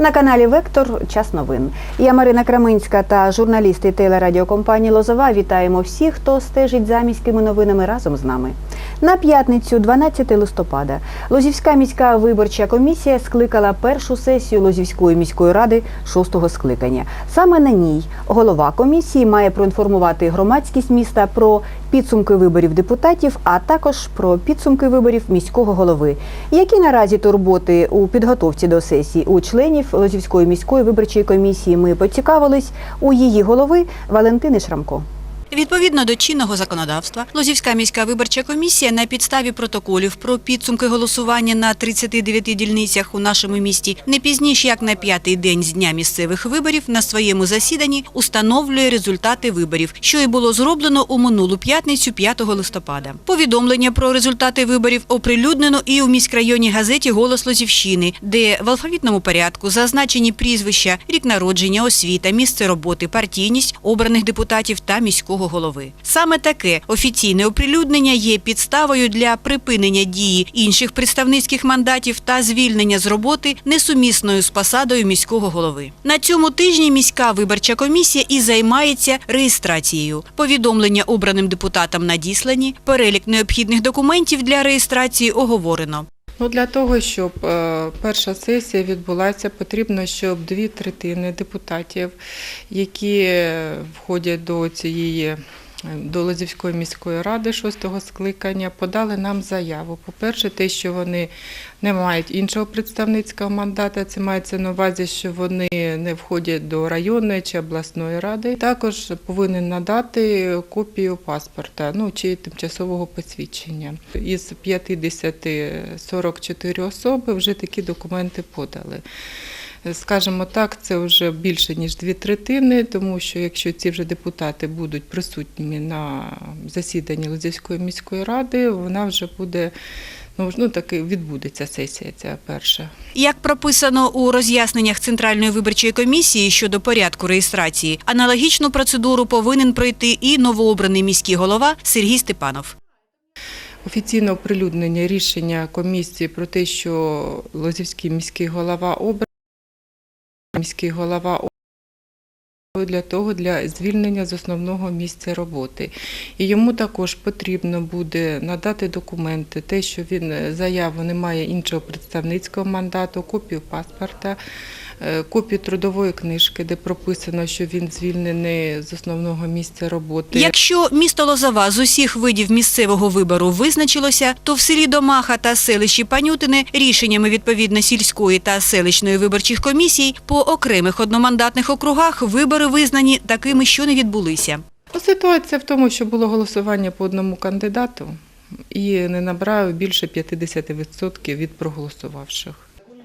На каналі Вектор час новин. Я Марина Краминська та журналісти телерадіокомпанії Лозова вітаємо всіх, хто стежить за міськими новинами разом з нами. На п'ятницю, 12 листопада, Лозівська міська виборча комісія скликала першу сесію Лозівської міської ради шостого скликання. Саме на ній голова комісії має проінформувати громадськість міста про підсумки виборів депутатів, а також про підсумки виборів міського голови. Які наразі турботи у підготовці до сесії у членів Лозівської міської виборчої комісії ми поцікавились у її голови Валентини Шрамко. Відповідно до чинного законодавства, Лозівська міська виборча комісія на підставі протоколів про підсумки голосування на 39 дільницях у нашому місті не пізніше як на п'ятий день з дня місцевих виборів на своєму засіданні установлює результати виборів, що і було зроблено у минулу п'ятницю 5 листопада. Повідомлення про результати виборів оприлюднено і у міськрайонній газеті Голос Лозівщини, де в алфавітному порядку зазначені прізвища, рік народження, освіта, місце роботи, партійність обраних депутатів та міського голови. Саме таке офіційне оприлюднення є підставою для припинення дії інших представницьких мандатів та звільнення з роботи несумісною з посадою міського голови. На цьому тижні міська виборча комісія і займається реєстрацією. Повідомлення обраним депутатам надіслані, перелік необхідних документів для реєстрації оговорено. Ну, для того, щоб е, перша сесія відбулася, потрібно, щоб дві третини депутатів, які е, входять до цієї до Лозівської міської ради шостого скликання, подали нам заяву. По-перше, те, що вони не мають іншого представницького мандата, це мається на увазі, що вони не входять до районної чи обласної ради. Також повинен надати копію паспорта, ну чи тимчасового посвідчення. Із 50 44 особи вже такі документи подали. Скажімо так, це вже більше ніж дві третини, тому що якщо ці вже депутати будуть присутніми на засіданні Лозівської міської ради, вона вже буде. Ну, ну таки відбудеться сесія ця перша. Як прописано у роз'ясненнях Центральної виборчої комісії щодо порядку реєстрації, аналогічну процедуру повинен пройти і новообраний міський голова Сергій Степанов. Офіційне оприлюднення рішення комісії про те, що Лозівський міський голова обраний, міський голова для того для звільнення з основного місця роботи. І йому також потрібно буде надати документи, те, що він е, заяву не має іншого представницького мандату, копію паспорта, копію трудової книжки, де прописано, що він звільнений з основного місця роботи. Якщо місто Лозова з усіх видів місцевого вибору визначилося, то в селі Домаха та селищі Панютине рішеннями відповідно сільської та селищної виборчих комісій по окремих одномандатних округах вибори визнані такими, що не відбулися. Ну, Ситуація в тому, що було голосування по одному кандидату і не набрав більше 50% від проголосувавших.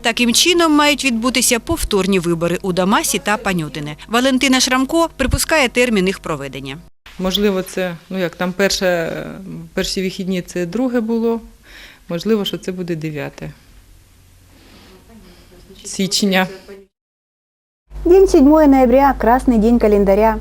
Таким чином мають відбутися повторні вибори у Дамасі та Панютине. Валентина Шрамко припускає термін їх проведення. Можливо, це, ну як там перше, перші вихідні це друге було, можливо, що це буде 9 січня. День 7 ноября – красний день календаря.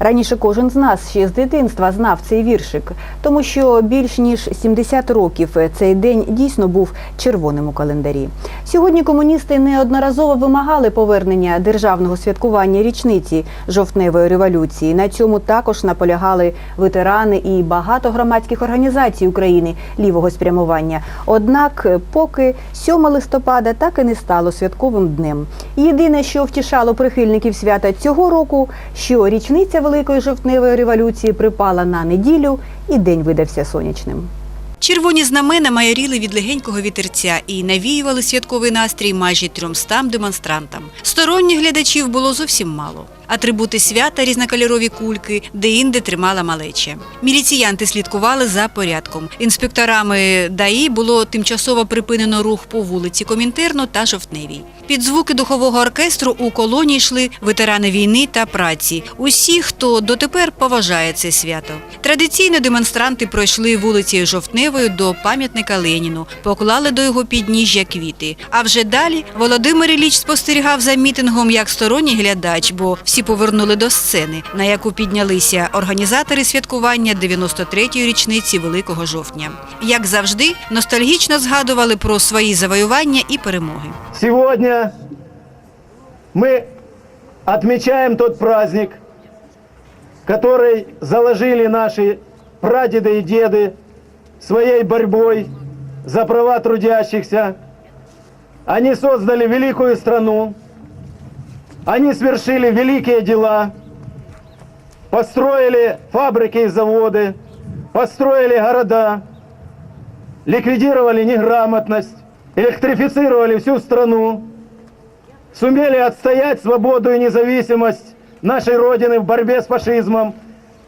Раніше кожен з нас ще з дитинства знав цей віршик, тому що більш ніж 70 років цей день дійсно був червоним у календарі. Сьогодні комуністи неодноразово вимагали повернення державного святкування річниці жовтневої революції. На цьому також наполягали ветерани і багато громадських організацій України лівого спрямування. Однак, поки 7 листопада так і не стало святковим днем. Єдине, що втішало прихильників свята цього року, що річниця Великої жовтневої революції припала на неділю, і день видався сонячним. Червоні знамена майоріли від легенького вітерця і навіювали святковий настрій майже трьомстам демонстрантам. Сторонніх глядачів було зовсім мало. Атрибути свята різнокольорові кульки, де-інде тримала малеча. Міліціянти слідкували за порядком. Інспекторами ДАІ було тимчасово припинено рух по вулиці Комінтерно та Жовтневій. Під звуки духового оркестру у колоні йшли ветерани війни та праці. Усі, хто дотепер поважає це свято. Традиційно демонстранти пройшли вулицею Жовтневою до пам'ятника Леніну, поклали до його підніжжя квіти. А вже далі Володимир Ілліч спостерігав за мітингом як сторонній глядач, бо всі повернули до сцени, на яку піднялися організатори святкування 93-ї річниці Великого жовтня. Як завжди, ностальгічно згадували про свої завоювання і перемоги. Сегодня мы отмечаем тот праздник, который заложили наши прадеды и деды своей борьбой за права трудящихся. Они создали великую страну, они свершили великие дела, построили фабрики и заводы, построили города, ликвидировали неграмотность, электрифицировали всю страну, сумели отстоять свободу и независимость нашей Родины в борьбе с фашизмом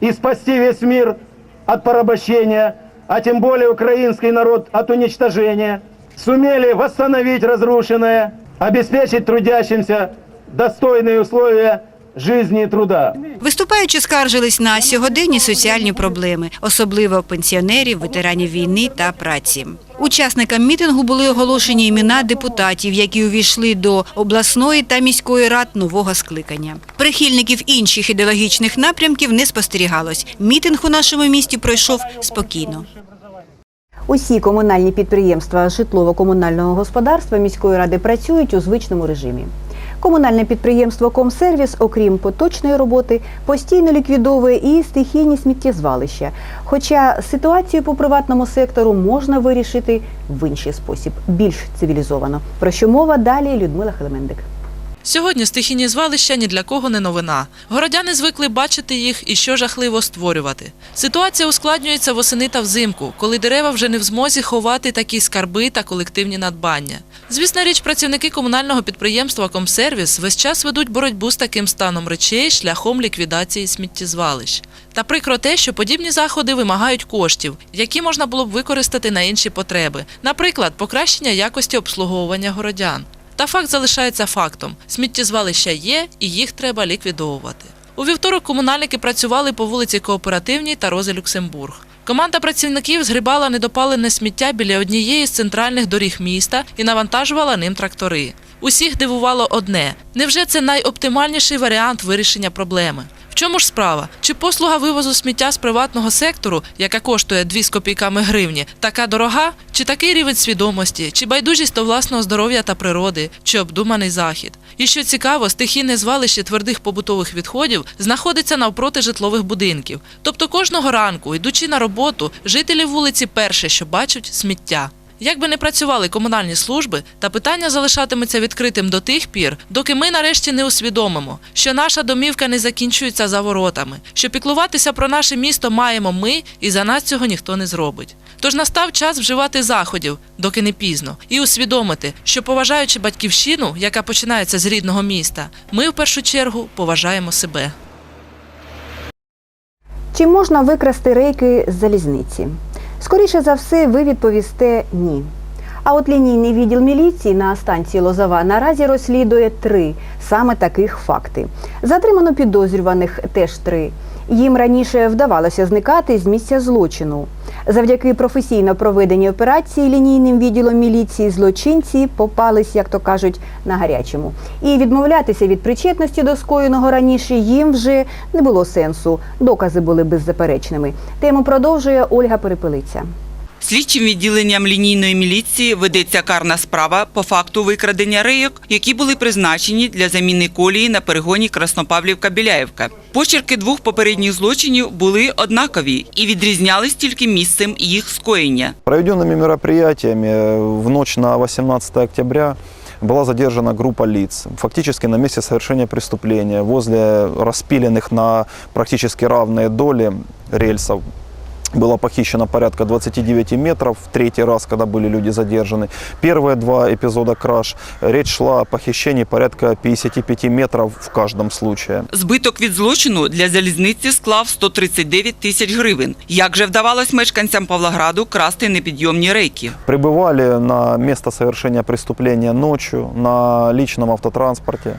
и спасти весь мир от порабощения, а тем более украинский народ от уничтожения, сумели восстановить разрушенное, обеспечить трудящимся достойные условия жизни и труда. Виступаючи, скаржились на сьогоденні соціальні проблеми, особливо пенсіонерів, ветеранів війни та праці. Учасникам мітингу були оголошені імена депутатів, які увійшли до обласної та міської рад нового скликання. Прихильників інших ідеологічних напрямків не спостерігалось. Мітинг у нашому місті пройшов спокійно. Усі комунальні підприємства житлово-комунального господарства міської ради працюють у звичному режимі. Комунальне підприємство Комсервіс, окрім поточної роботи, постійно ліквідовує і стихійні сміттєзвалища. Хоча ситуацію по приватному сектору можна вирішити в інший спосіб, більш цивілізовано. Про що мова далі Людмила Хелемендик. Сьогодні стихійні звалища ні для кого не новина. Городяни звикли бачити їх і що жахливо створювати. Ситуація ускладнюється восени та взимку, коли дерева вже не в змозі ховати такі скарби та колективні надбання. Звісна річ, працівники комунального підприємства Комсервіс весь час ведуть боротьбу з таким станом речей шляхом ліквідації сміттєзвалищ. Та прикро те, що подібні заходи вимагають коштів, які можна було б використати на інші потреби, наприклад, покращення якості обслуговування городян. Та факт залишається фактом: сміттєзвалища є і їх треба ліквідовувати. У вівторок комунальники працювали по вулиці Кооперативній та Рози Люксембург. Команда працівників згрібала недопалене сміття біля однієї з центральних доріг міста і навантажувала ним трактори. Усіх дивувало одне: невже це найоптимальніший варіант вирішення проблеми? Чому ж справа? Чи послуга вивозу сміття з приватного сектору, яка коштує 2 з копійками гривні, така дорога? Чи такий рівень свідомості, чи байдужість до власного здоров'я та природи, чи обдуманий захід? І що цікаво, стихійне звалище твердих побутових відходів знаходиться навпроти житлових будинків. Тобто кожного ранку, йдучи на роботу, жителі вулиці перше, що бачать сміття. Як би не працювали комунальні служби, та питання залишатиметься відкритим до тих пір, доки ми нарешті не усвідомимо, що наша домівка не закінчується за воротами, що піклуватися про наше місто маємо ми, і за нас цього ніхто не зробить. Тож настав час вживати заходів, доки не пізно, і усвідомити, що поважаючи батьківщину, яка починається з рідного міста, ми в першу чергу поважаємо себе. Чи можна викрасти рейки з залізниці? Скоріше за все, ви відповісте ні. А от лінійний відділ міліції на станції Лозова наразі розслідує три саме таких факти. Затримано підозрюваних теж три. Їм раніше вдавалося зникати з місця злочину. Завдяки професійно проведеній операції лінійним відділом міліції злочинці попались, як то кажуть, на гарячому. І відмовлятися від причетності до скоєного раніше їм вже не було сенсу. Докази були беззаперечними. Тему продовжує Ольга Перепелиця. Слідчим відділенням лінійної міліції ведеться карна справа по факту викрадення рейок, які були призначені для заміни колії на перегоні Краснопавлівка-Біляєвка. Почерки двох попередніх злочинів були однакові і відрізнялись тільки місцем їх скоєння. Проведенными мероприятиями э, в ночь на 18 октября была задержана группа лиц. Фактически на месте совершения преступления, возле распиленных на практически равные доли рельсов, было похищено порядка 29 метров, в третий раз, когда были люди задержаны. Первые два эпизода краж, речь шла о похищении порядка 55 метров в каждом случае. Збиток від злочину для залізниці склав 139 тисяч гривень. Як же вдавалось мешканцям Павлограду красти непідйомні рейки? Прибывали на место совершения преступления ночью на личном автотранспорте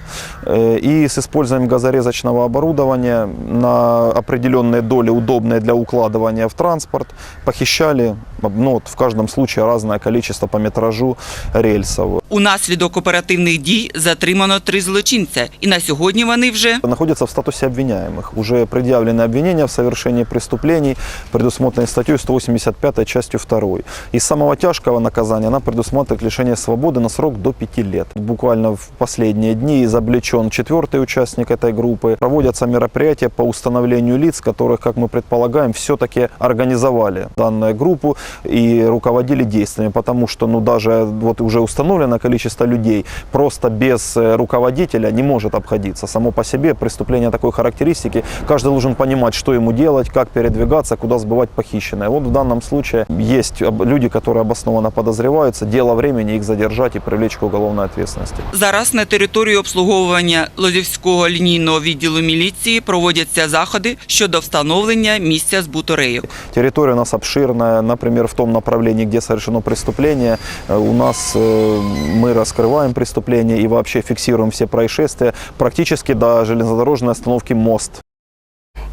э, и с использованием газорезочного оборудования на определенные доли, удобные для укладывания в транспорт, похищали ну, вот в каждом случае разное количество по метражу рельсов. Унаслідок оперативних дій затримано три злочинця, і на сьогодні вони вже находятся в статусе обвиняемых. Уже предъявлены обвинения в совершении преступлений, предусмотренные статьей 185 частью 2. Из самого тяжкого наказания она предусматривает лишение свободы на срок до 5 лет. Буквально в последние дни изобличен четвертый участник этой группы. Проводятся мероприятия по установлению лиц, которых, как мы предполагаем, все-таки организовали данную группу и руководили действиями, потому что ну, даже вот уже установлено количество людей просто без э, руководителя не может обходиться. Само по себе преступление такой характеристики, каждый должен понимать, что ему делать, как передвигаться, куда сбывать похищенное. Вот в данном случае есть об- люди, которые обоснованно подозреваются, дело времени их задержать и привлечь к уголовной ответственности. зараз на території обслуговування Лозівського лінійного відділу міліції проводяться заходи щодо встановлення місця збуту рейок. Территория у нас обширная, например, в том направлении, где совершено преступление, э, у нас э, мы раскрываем преступление и вообще фиксируем все происшествия практически до железнодорожной остановки «Мост».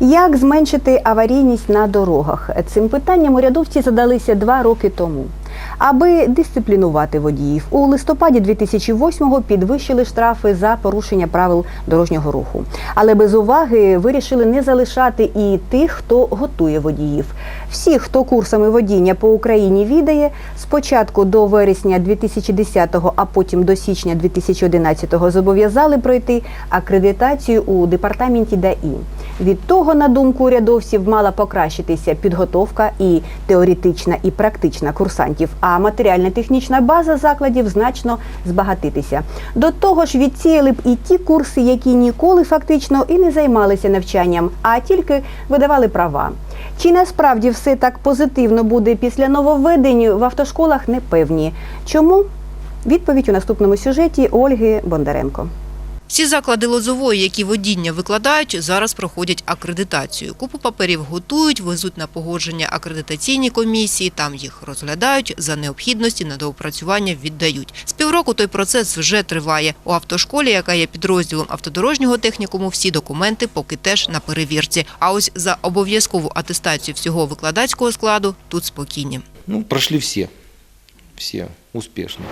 Як зменшити аварійність на дорогах? Цим питанням урядовці задалися два роки тому. Аби дисциплінувати водіїв, у листопаді 2008-го підвищили штрафи за порушення правил дорожнього руху. Але без уваги вирішили не залишати і тих, хто готує водіїв. Всі, хто курсами водіння по Україні відає, спочатку до вересня 2010-го, а потім до січня 2011-го зобов'язали пройти акредитацію у департаменті ДАІ. Від того, на думку урядовців, мала покращитися підготовка і теоретична, і практична курсантів, а матеріально-технічна база закладів значно збагатитися. До того ж, відсіяли б і ті курси, які ніколи фактично і не займалися навчанням, а тільки видавали права. Чи насправді все так позитивно буде після нововведень в автошколах, не певні. Чому? Відповідь у наступному сюжеті Ольги Бондаренко. Всі заклади Лозової, які водіння викладають, зараз проходять акредитацію. Купу паперів готують, везуть на погодження акредитаційні комісії, там їх розглядають, за необхідності на доопрацювання віддають. З півроку той процес вже триває. У автошколі, яка є підрозділом автодорожнього технікуму, всі документи поки теж на перевірці. А ось за обов'язкову атестацію всього викладацького складу тут спокійні. Ну, прошли все. Все успешно.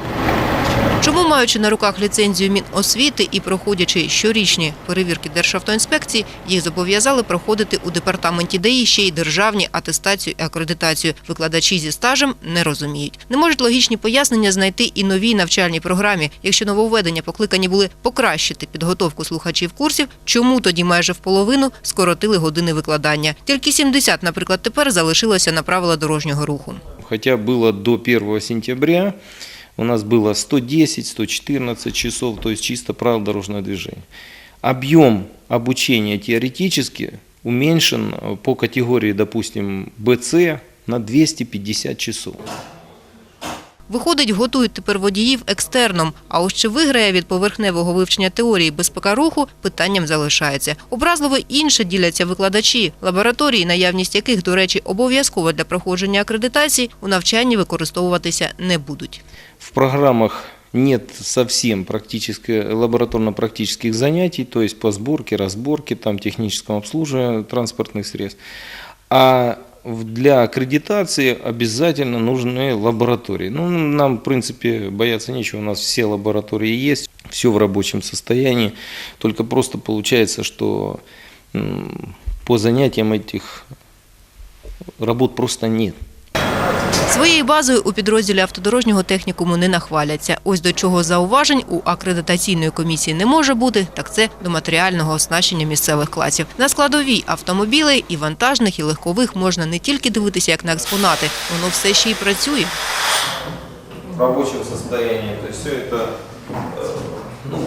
Чому, маючи на руках ліцензію Міносвіти і проходячи щорічні перевірки Державтоінспекції, їх зобов'язали проходити у департаменті ДАІ ще й державні атестацію і акредитацію. Викладачі зі стажем не розуміють. Не можуть логічні пояснення знайти і новій навчальній програмі. Якщо нововведення покликані були покращити підготовку слухачів курсів, чому тоді майже в половину скоротили години викладання? Тільки 70, наприклад, тепер залишилося на правила дорожнього руху. Хотя было до 1 сентября, у нас было 110-114 часов, то есть чисто правил дорожного движения. Объем обучения теоретически уменьшен э, по категории, допустим, БЦ на 250 часов. Виходить, готують тепер водіїв екстерном. А ось чи виграє від поверхневого вивчення теорії безпека руху, питанням залишається. Образливо інше діляться викладачі, лабораторії, наявність яких, до речі, обов'язково для проходження акредитації, у навчанні використовуватися не будуть. В программах нет совсем практически, лабораторно-практических занятий, то есть по сборке, разборке, там, техническому обслуживанию транспортных средств. А для аккредитации обязательно нужны лаборатории. Ну, нам, в принципе, бояться нечего, у нас все лаборатории есть, все в рабочем состоянии, только просто получается, что по занятиям этих работ просто нет. Своєю базою у підрозділі автодорожнього технікуму не нахваляться. Ось до чого зауважень у акредитаційної комісії не може бути, так це до матеріального оснащення місцевих класів. На складовій автомобілей і вантажних, і легкових можна не тільки дивитися як на експонати, воно все ще й працює. в рабочем состоянии. То есть все это, ну,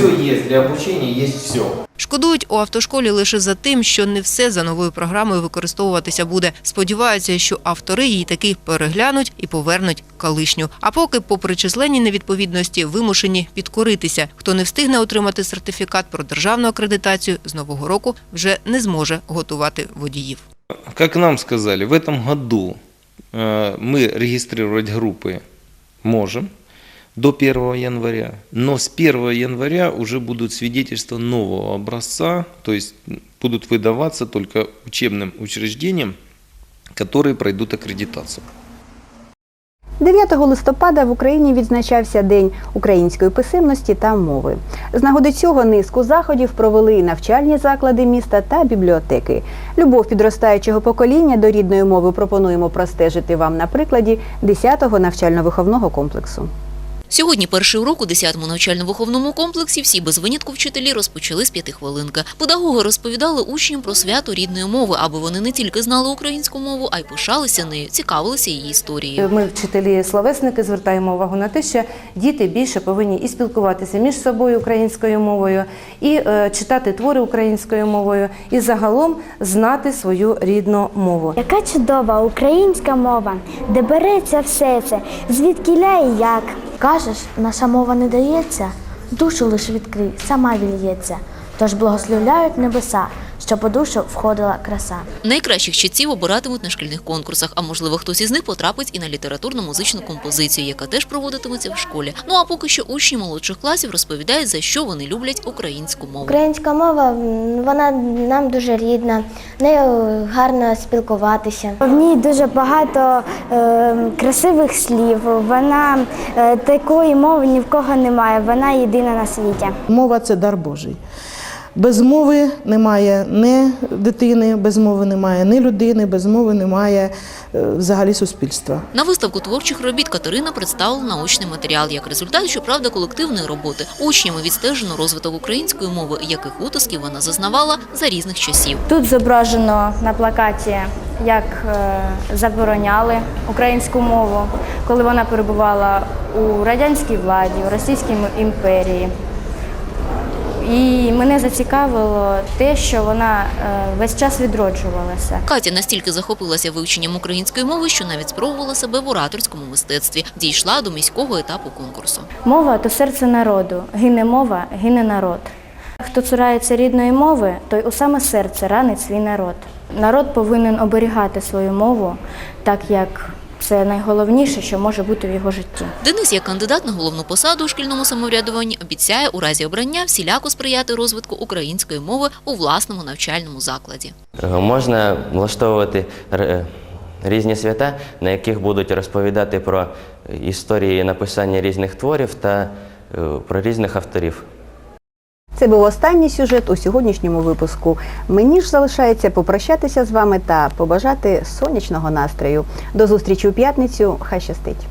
все есть для обучения, есть все. Шкодують у автошколі лише за тим, що не все за новою програмою використовуватися буде. Сподіваються, що автори її таки переглянуть і повернуть колишню. А поки, попри численні невідповідності, вимушені підкоритися. Хто не встигне отримати сертифікат про державну акредитацію, з нового року вже не зможе готувати водіїв. Как нам сказали, в этом году э, мы регистрировать группы можем до 1 января, но с 1 января уже будут свидетельства нового образца, то есть будут выдаваться только учебным учреждениям, которые пройдут аккредитацию. 9 листопада в Україні відзначався День української писемності та мови. З нагоди цього низку заходів провели і навчальні заклади міста та бібліотеки. Любов підростаючого покоління до рідної мови пропонуємо простежити вам на прикладі 10-го навчально-виховного комплексу. Сьогодні перший урок у 10-му навчально-виховному комплексі всі без винятку вчителі розпочали з п'ятихвилинки. Педагоги розповідали учням про свято рідної мови, аби вони не тільки знали українську мову, а й пишалися нею, цікавилися її історією. Ми, вчителі словесники, звертаємо увагу на те, що діти більше повинні і спілкуватися між собою українською мовою, і е, читати твори українською мовою, і загалом знати свою рідну мову. Яка чудова українська мова, де береться все це, звідкіля і як. Кажеш, наша мова не дається, душу лиш відкрий, сама вільється. Тож благословляють небеса, що по душу входила краса. Найкращих читців обиратимуть на шкільних конкурсах, а можливо хтось із них потрапить і на літературно-музичну композицію, яка теж проводитиметься в школі. Ну а поки що учні молодших класів розповідають, за що вони люблять українську мову. Українська мова вона нам дуже рідна, нею гарно спілкуватися. В ній дуже багато е, красивих слів. Вона е, такої мови ні в кого немає. Вона єдина на світі. Мова це дар Божий. Без мови немає ні дитини, без мови немає ні людини, без мови немає е, взагалі суспільства. На виставку творчих робіт Катерина представила научний матеріал як результат, щоправда, колективної роботи. Учнями відстежено розвиток української мови, яких утисків вона зазнавала за різних часів. Тут зображено на плакаті, як е, забороняли українську мову, коли вона перебувала у радянській владі, у Російській імперії. І мене зацікавило те, що вона е, весь час відроджувалася. Катя настільки захопилася вивченням української мови, що навіть спробувала себе в ораторському мистецтві. Дійшла до міського етапу конкурсу. Мова то серце народу, гине мова, гине народ. Хто цурається рідної мови, той у саме серце ранить свій народ. Народ повинен оберігати свою мову, так як це найголовніше, що може бути в його житті. Денис, як кандидат на головну посаду у шкільному самоврядуванні, обіцяє у разі обрання всіляко сприяти розвитку української мови у власному навчальному закладі. Можна влаштовувати р- різні свята, на яких будуть розповідати про історії написання різних творів та е, про різних авторів. Це був останній сюжет у сьогоднішньому випуску. Мені ж залишається попрощатися з вами та побажати сонячного настрою. До зустрічі у п'ятницю. Хай щастить!